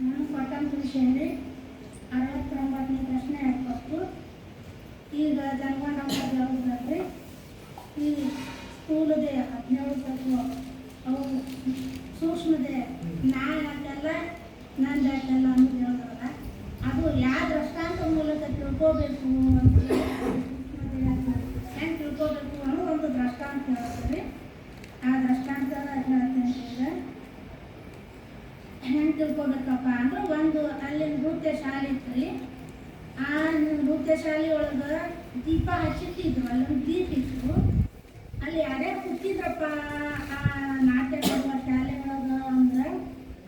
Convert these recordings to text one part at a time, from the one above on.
ನಾನು ಕೊಟ್ಟಂತ ಶೈಲಿ ಅರವತ್ತೊಂಬತ್ತನೇ ಪ್ರಶ್ನೆ ಎಪ್ಪತ್ತು ಈಗ ಜನಗಣಮ ಯಾವ್ದಾದ್ರೆ ಈ ಸ್ಥೂಲದೆ ಹದಿನೇಳು ತಿಳ್ಕೊಬೇಕಪ್ಪ ಅಂದ್ರೆ ಒಂದು ಅಲ್ಲಿ ನೃತ್ಯ ಶಾಲೆ ಇತ್ತು ಆ ನೃತ್ಯ ಶಾಲೆ ಒಳಗೆ ದೀಪ ಹಚ್ಚಿಟ್ಟಿದ್ರು, ಅಲ್ಲೊಂದು ದೀಪ ಇತ್ತು. ಅಲ್ಲಿ ಯಾರೇ ಕೂತಿದ್ರಪ್ಪ ಆ ನಾಟ್ಯ ಮಾಡುವ ಶಾಲೆ ಒಳಗೆ ಅಂದ್ರೆ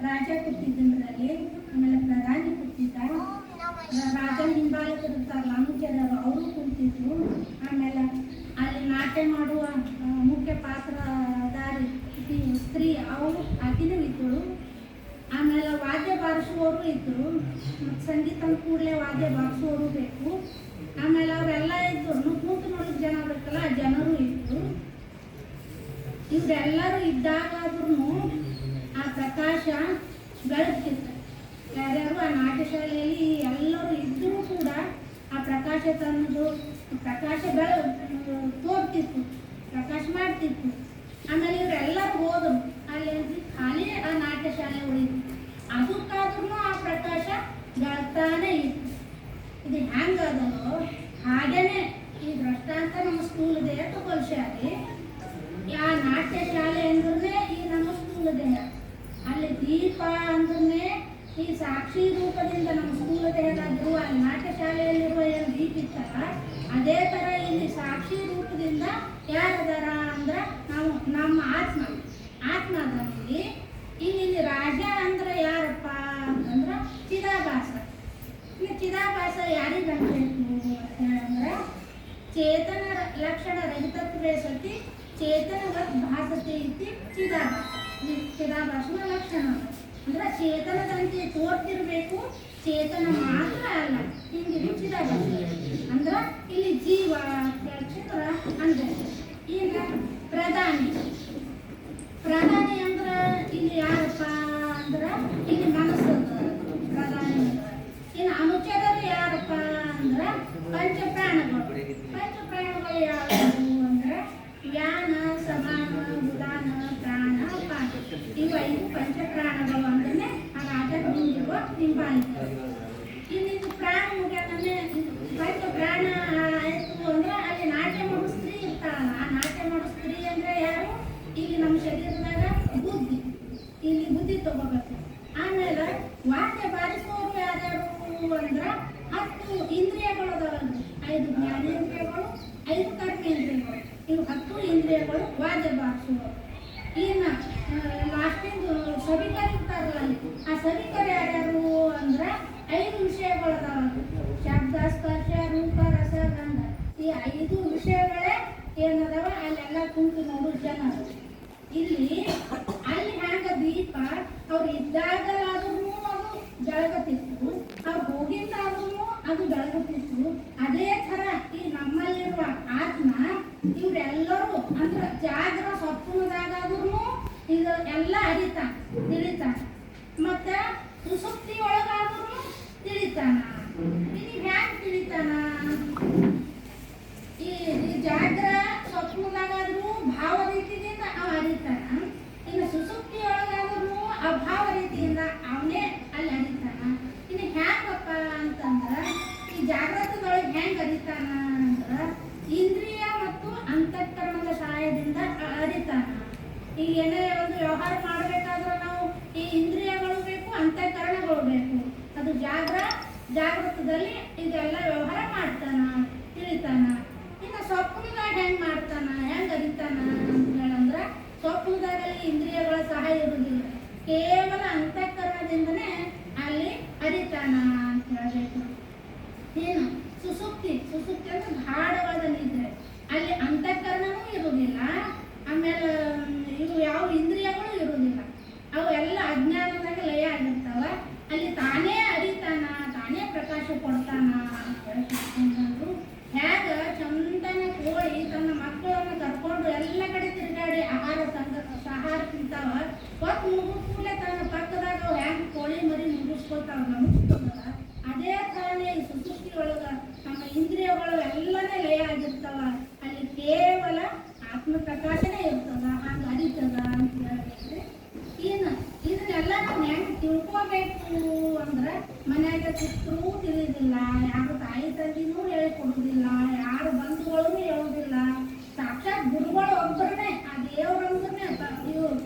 ರಾಜ ಕೂತಿದ್ದಂದ್ರೆ ಅಲ್ಲಿ, ಆಮೇಲೆ ಪ್ರಧಾನಿ ಕೂತಿದ್ದ. ರಾಜ ಹಿಂಬಾಲಕರು ಇರ್ತಾರಲ್ಲ, ಅನುಚರರು, ಅವರು ಕೂತಿದ್ರು. ಆಮೇಲೆ ಅಲ್ಲಿ ನಾಟ್ಯ ಮಾಡುವ ಮುಖ್ಯ ಪಾತ್ರಧಾರಿ ವಾದ್ಯ ಇದ್ದರು ಮತ್ತು ಸಂಗೀತ ಕೂಡಲೇ ವಾದ್ಯ ಬಾರಿಸೋರು ಬೇಕು ಆಮೇಲೆ ಅವರೆಲ್ಲ ಇದ್ರು. ಕೂತು ನೋಡಿದ ಜನ ಬೇಕಲ್ಲ ಆ ಜನರು ಇದ್ರು. ಇವರೆಲ್ಲರೂ ಇದ್ದಾಗಾದ್ರೂ ಆ ಪ್ರಕಾಶ ಬೆಳಗ್ತಿತ್ತು. ಯಾರ್ಯಾರು ಆ ನಾಟ್ಯ ಶಾಲೆಯಲ್ಲಿ ಎಲ್ಲರೂ ಇದ್ದರೂ ಕೂಡ ಆ ಪ್ರಕಾಶ ತನ್ನದು ಪ್ರಕಾಶ ಬೆಳ, ತೋರ್ತಿತ್ತು. ಪ್ರಕಾಶ ಮಾಡ್ತಿತ್ತು. ಆಮೇಲೆ ಇವರೆಲ್ಲರೂ ಹೋದರು ಅಲ್ಲಿ ಖಾಲಿ ಆ ನಾಟ್ಯ ಶಾಲೆ ಉಳಿತು ಅದಕ್ಕಾದ್ರೂ ಆ ಪ್ರಕಾಶ ಬೆಳಗ್ತಾನೆ ಇತ್ತು ಇದು ಹೆಂಗದೋ ಹಾಗೇನೆ ಈ ದೃಷ್ಟಾಂತ ನಮ್ಮ ಸ್ಕೂಲ್ ದೇಹ ತಗೊಳ್ಸ್ಯಾರಿ ಆ ನಾಟ್ಯ ಶಾಲೆ ಅಂದ್ರೆ ಈ ನಮ್ಮ ಸ್ಕೂಲ್ ದೇಹ ಅಲ್ಲಿ ದೀಪ ಅಂದ್ರೆ ಈ ಸಾಕ್ಷಿ ರೂಪದಿಂದ ನಮ್ಮ ಸ್ಕೂಲ್ ದೇಹದಾದ್ರು ಅಲ್ಲಿ ನಾಟ್ಯ ಶಾಲೆಯಲ್ಲಿರುವ ಏನು ದೀಪ ಇತ್ತಲ್ಲ ಅದೇ ಥರ ಇಲ್ಲಿ ಸಾಕ್ಷಿ ರೂಪದಿಂದ ಯಾರದಾರ ಅಂದ್ರೆ ನಾವು ನಮ್ಮ ಆತ್ಮ. ಆತ್ಮ ಇಲ್ಲಿ ಇಲ್ಲಿ ರಾಜ ಅಂದ್ರೆ ಯಾರಪ್ಪ ಅಂತಂದ್ರೆ ಚಿದಾಭಾಸ. ಇನ್ನು ಚಿದಾಭಾಸ ಹೇಳ್ತೀವಿ ಅಂದ್ರೆ ಚೇತನ ಲಕ್ಷಣ ರಹಿತತ್ವೇ ಸತಿ ಚೇತನವತ್ ಭಾಸತಿ ಇತಿ ಚಿದಾಭಾಸ. ಚಿದಾಭಾಸನ ಲಕ್ಷಣ. ಅಂದ್ರೆ ಚೇತನದಂತೆ ತೋರ್ತಿರ್ಬೇಕು. ಚೇತನ ಮಾತ್ರ ಅಲ್ಲ ಹಿಂಗೆ ಚಿದಾಭಾಸ ಅಂದ್ರ ಇಲ್ಲಿ ಜೀವ ಚಿತ್ರ ಅಂದ್ರೆ ಈಗ ಪ್ರಧಾನಿ. ಪ್ರಧಾನಿ ಅಂದ್ರ ಇಲ್ಲಿ ಯಾರಪ್ಪ ಅಂದ್ರ ಇಲ್ಲಿ ಮನಸ್ಸು ಅದ ಪ್ರಧಾನಿ ಅಂದ್ರ ಇನ್ನು ಅನುಚರರು ಯಾರಪ್ಪ ಅಂದ್ರ ಪಂಚಪ್ರಾಣಗಳು ಪಂಚಪ್ರಾಣಗಳು ಯಾವ್ಯಾವು ಅಂದ್ರ ವ್ಯಾನ ಸಮಾನ ಉದಾನ ಪ್ರಾಣ ಅಪಾನ ಇವು ಐದು ಪಂಚಪ್ರಾಣಗಳು ಅಂದ್ರೆ ಆ ರಾಜ ಹಿಂದಿರುವ ಇಲ್ಲಿ ಇನ್ನಿದು ಪ್ರಾಣ ಮುಗಿಯಾಕಂದ್ರೆ ಪಂಚ ಪ್ರಾಣ ಆಯ್ತು ಅಂದ್ರೆ ಅಲ್ಲಿ ನಾಟ್ಯ ಮಾಡೋ ಸ್ತ್ರೀ ಇರ್ತಾರಲ್ಲ ಆ ನಾಟ್ಯ ಮಾಡೋ ಸ್ತ್ರೀ ಅಂದ್ರೆ ಯಾರು? ಇಲ್ಲಿ ನಮ್ಮ ಶರೀರದಾಗ ಬುದ್ಧಿ. ಇಲ್ಲಿ ಬುದ್ಧಿ ತಗೋಬೇಕು. ಆಮೇಲೆ ವಾದ್ಯ ಬಾರಿಸೋರು ಯಾರ್ಯಾರು ಅಂದ್ರ ಹತ್ತು ಇಂದ್ರಿಯಗಳು ಅದಾವಲ್ಲ ಐದು ಜ್ಞಾನೇಂದ್ರಿಯಗಳು, ಐದು ಕರ್ಮೇಂದ್ರಿಯಗಳು. ಇವು ಹತ್ತು ಇಂದ್ರಿಯಗಳು ವಾದ್ಯ ಬಾರಿಸುವವರು ಇನ್ನ ಲಾಸ್ಟಿಂದು ಸಭಿಕರು ಇರ್ತಾರಲ್ಲ ಅಲ್ಲಿ ಆ ಸಭಿಕರು ಯಾರ್ಯಾರು ಅಂದ್ರ ಐದು ವಿಷಯಗಳು ಅದಾವಲ್ರಿ ಶಬ್ದ ಸ್ಪರ್ಶ ರೂಪ ರಸ ಗಂಧ ಈ ಐದು ವಿಷಯಗಳೇ ಏನದಾವ ಅಲ್ಲೆಲ್ಲ ಕುಂತು ನೋಡೋ ಜನ ಅದಾವ. ಇಲ್ಲಿ ಅಲ್ಲಿ ಹ್ಯಾಂಗ ದೀಪ ಇದ್ದಾಗಲಾದ್ರೂ ಅದು ಬೆಳಗತಿತ್ತು ಅವ್ರು ಹೋಗಿದ್ದಾದ್ರೂ ಅದು ಬೆಳಗತಿತ್ತು ಅದೇ ತರ ಈ ನಮ್ಮಲ್ಲಿರುವ ಆತ್ಮ, ಇವ್ರೆಲ್ಲರೂ ಅಂದ್ರೆ ಜಾಗರ ಸ್ವಪ್ನದಾಗಾದ್ರೂ ಇದು ಎಲ್ಲ ಅರಿತಾನ ತಿಳಿತಾನ ಮತ್ತೆ ಸುಸುಪ್ತಿ ಒಳಗಾದ್ರೂ ತಿಳಿತಾನ ಈ ಈ ಜಾಗ್ರ ಸ್ವಪ್ನದಾಗಾದ್ರೂ ಭಾವ ರೀತಿಯಿಂದ ಅವ ಅರಿತಾನ ಇನ್ನು ಸುಸುಪ್ತಿ ಒಳಗಾದ್ರೂ ಅಭಾವ ರೀತಿಯಿಂದ ಅವನೇ ಅಲ್ಲಿ ಅರಿತಾನ ಇನ್ನು ಹ್ಯಾಂಗಪ್ಪ ಅಂತಂದ್ರ ಈ ಜಾಗೃತದೊಳಗೆ ಹೆಂಗ್ ಅರಿತಾನ ಅಂದ್ರ ಇಂದ್ರಿಯ ಮತ್ತು ಅಂತಃಕರಣದ ಸಹಾಯದಿಂದ ಅ- ಅರಿತಾನ ಈಗ ಏನೇ ಒಂದು ವ್ಯವಹಾರ ಮಾಡಬೇಕಾದ್ರೆ ನಾವು ಈ ಇಂದ್ರಿಯಗಳು ಬೇಕು, ಅಂತಃಕರಣಗಳು ಬೇಕು. ಅದು ಜಾಗ್ರ ಜಾಗೃತದಲ್ಲಿ ಇದೆಲ್ಲ ವ್ಯವಹಾರ ಮಾಡ್ತಾನ, ತಿಳಿತಾನ. ಇನ್ನು ಸ್ವಪ್ನದಾಗ ಹೆಂಗೆ ಮಾಡ್ತಾನ, ಹೆಂಗ್ ಅರಿತಾನ ಅಂತ ಹೇಳಂದ್ರ ಸ್ವಪ್ನದಾಗಲ್ಲಿ ಇಂದ್ರಿಯಗಳ ಸಹಾಯ ಇರುವುದಿಲ್ಲ. ಕೇವಲ ಅಂತಃಕರಣದಿಂದನೇ ಅಲ್ಲಿ ಅರಿತಾನ ಅಂತ ಹೇಳಬೇಕು. ಏನು? ಸುಸುಪ್ತಿ. ಸುಸುಪ್ತಿ ಅಂದ್ರೆ ಗಾಢವಾದ ನಿದ್ರೆ. ಅಲ್ಲಿ ಅಂತಃಕರಣವೂ ಇರುವುದಿಲ್ಲ. ಆಮೇಲೆ ಇವು ಯಾವ ಇಂದ್ರಿಯಗಳು ಇರುವುದಿಲ್ಲ. ಅವು ಎಲ್ಲ ಅಜ್ಞಾನದಾಗ ಲಯ ಆಗಿರ್ತಾವ. ಅಲ್ಲಿ ತಾನೇ ಅರಿತಾನ, ತಾನೇ ಪ್ರಕಾಶ ಕೊಡ್ತಾನ ಅಂತಂದ್ರು ಹ್ಯಾಗ ಚಂದನ ಕೋಳಿ ತನ್ನ ಮಕ್ಕಳನ್ನು ಕರ್ಕೊಂಡು ಎಲ್ಲ ಕಡೆ ತಿರುಗಾಡಿ ಆಹಾರ ಸಂಘ ಆಹಾರ ತಿಂತಾವ. ಹೊತ್ತು ಮುಗಿಸ್ಕೂಲೆ ತನ್ನ ಪಕ್ಕದಾಗ ಅವು ಹ್ಯಾಂಗ ಕೋಳಿ ಮರಿ ಮುಗಿಸ್ಕೊತಾವ ಅಂದ್ರೆ ಮನ್ಯಾಗ ಚಿತ್ರೂ ತಿಳಿದಿಲ್ಲ ಯಾರು ತಾಯಿ ತಂದಿನೂ ಹೇಳಿಕೊಡುದಿಲ್ಲ. ಯಾರು ಬಂಧುಗಳೂ ಹೇಳುದಿಲ್ಲ. ಸಾಕ್ಷಾತ್ ಗುರುಗಳು ಒಬ್ಬರನ್ನೇ ಆ ದೇವ್ರ ಅಂದ್ರನ್ನೇ ಇವ್ರು